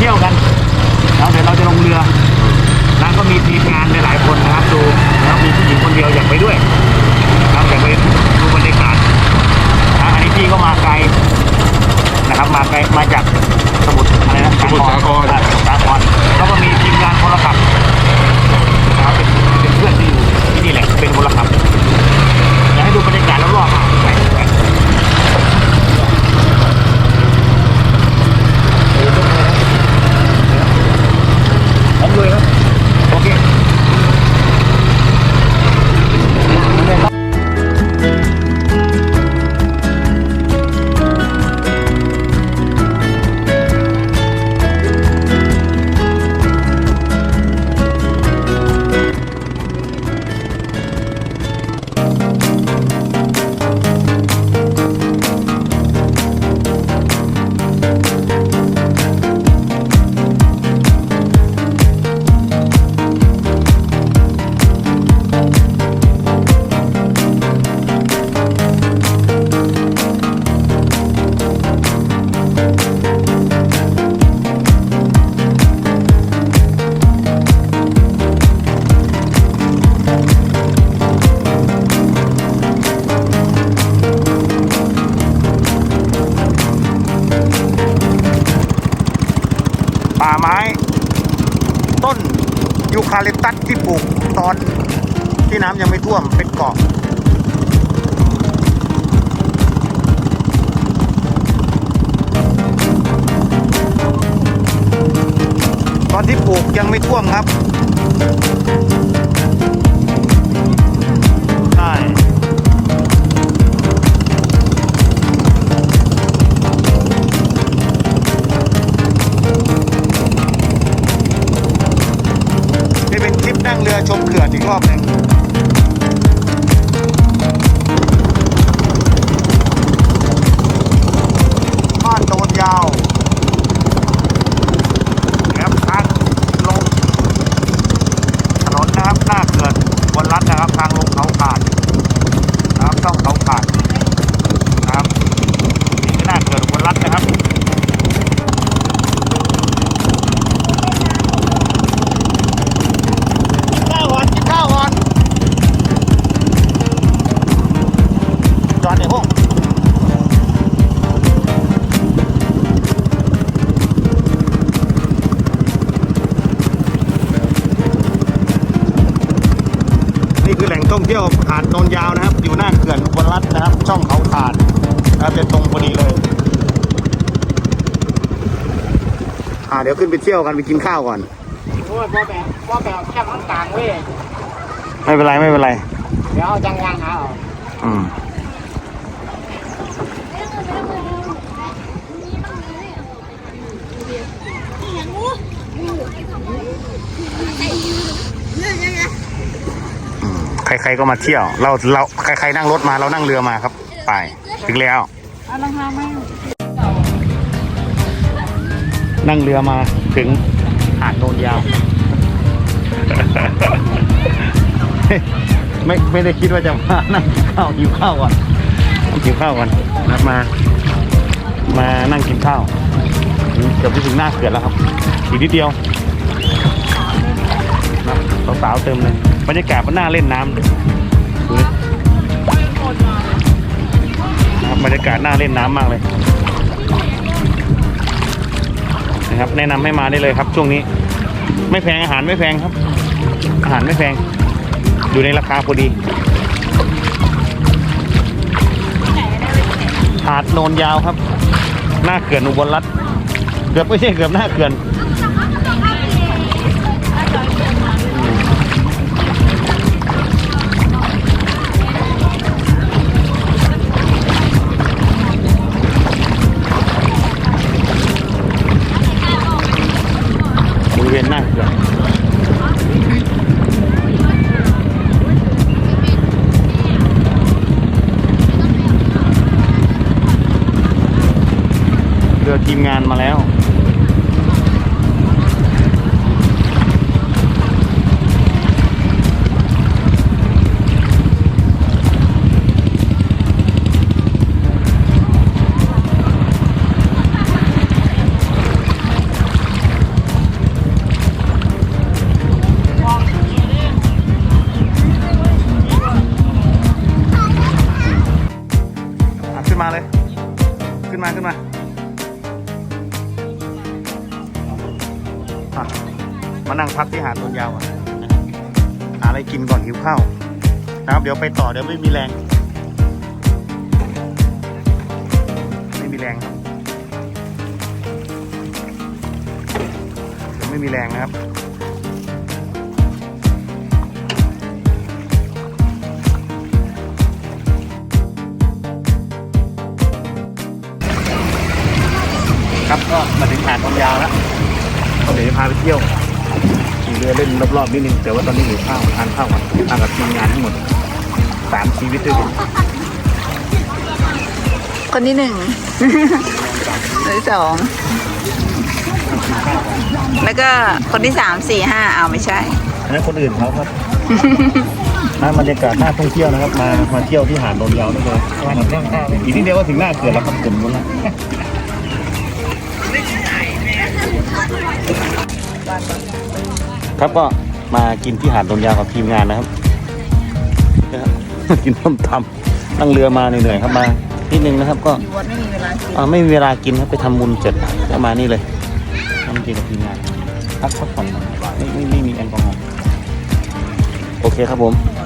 เที่ยวกันแล้วเดี๋ยวเราจะลงเรือแล้วก็มีทีมงานหลายๆคนนะครับดูแล้วมีผู้หญิงคนเดียวอยากไปด้วยนะครับอยากไปดูบรรยากาศนะอันนี้พี่ก็มาไกลนะครับมาไกลมาจากสมุทรอะไรนะสมุทรสาครอ่สมุทรสาครแล้วก็มีทีมงานคนละขับนะครับเป็นเป็นเพื่อนที่อยู่ที่นี่แหละเป็นคนละขับอยากให้ดูบรรยากาศรอบๆ คาลิปตัสที่ปลูกตอนที่น้ำยังไม่ท่วมเป็นเกาะตอนที่ปลูกยังไม่ท่วมครับ ลรัตน์นะครับ ช่องเขาขาดนะครับจะตรงพอดีเลย อ่าเดี๋ยวขึ้นไปเที่ยวกันไปกินข้าวก่อน โอ้ยพ่อแบบพ่อแบบแค่ข้างกลางเว้ยไม่เป็นไรไม่เป็นไร เดี๋ยวเอาจังยางหาเอาอืม ใครๆก็มาเที่ยว เราเราใครๆนั่งรถมาเรานั่งเรือมาครับ ไป ถึงแล้วเอารองเท้าไหมนั่งเรือมาถึงหาดโนนยาว ไม่ไม่ได้คิดว่าจะมานั่งกินข้าวหิวข้าวก่อนนั่งกินข้าวก่อนนะครับมา มานั่งกินข้าวเกือบไปถึงหน้าเขื่อนแล้วครับอีกนิดเดียวนะ สาวๆเติมเลยบรรยากาศมันน่าเล่นน้ำเลยดูดินะครับบรรยากาศน่าเล่นน้ำมากเลยนะครับแนะนำให้มาได้เลยครับ ช่วงนี้ ไม่แพงอาหารไม่แพงครับ อาหารไม่แพง อยู่ในราคาพอดี หาดโนนยาวครับ หน้าเขื่อนอุบลรัตน์เกือบไม่ใช่เกือบหน้าเขื่อน รือทีมงานมาแล้ว มานั่งพักที่หาดตัวยาวอะหาอะไรกินก่อนหิวข้าวนะครับเดี๋ยวไปต่อเดี๋ยวไม่มีแรง ไม่มีแรงเดี๋ยวไม่มีแรงนะครับครับก็มาถึงหาดทองยาวแล้วก็เดี๋ยวจะพาไปเที่ยว เรือเล่นรอบๆนิดนึงแต่ว่าตอนนี้หิวข้าวทานข้าวก่อนทานกับทีมงานทั้งหมดสามชีวิตด้วยกันคนที่หนึ่งคนที่สองแล้วก็คนที่สามสี่ห้าเอาไม่ใช่อันนั้นคนอื่นเขาครับน่าบรรยากาศน่าท่องเที่ยวนะครับ มามาเที่ยวที่หาดโนนยาวได้เลยวันนี้เรื่องข้าวเลยอีกนิดเดียวก็ถึงหน้าเกิดแล้วครับเกิดหมดแล้ว ครับก็มากินที่หาดโนนยาวกับทีมงานนะครับ กินต้มตำนั่งเรือมาเหนื่อยๆครับมานิดนึงนะครับ ก็วันไม่มีเวลาอ่าไม่มีเวลากินครับไปทำบุญเสร็จก็มานี่เลยทำกินกับทีมงานพักพักผ่อนก่อนไม่ไม่ไม่มีแอลกอฮอล์โอเคครับผมเ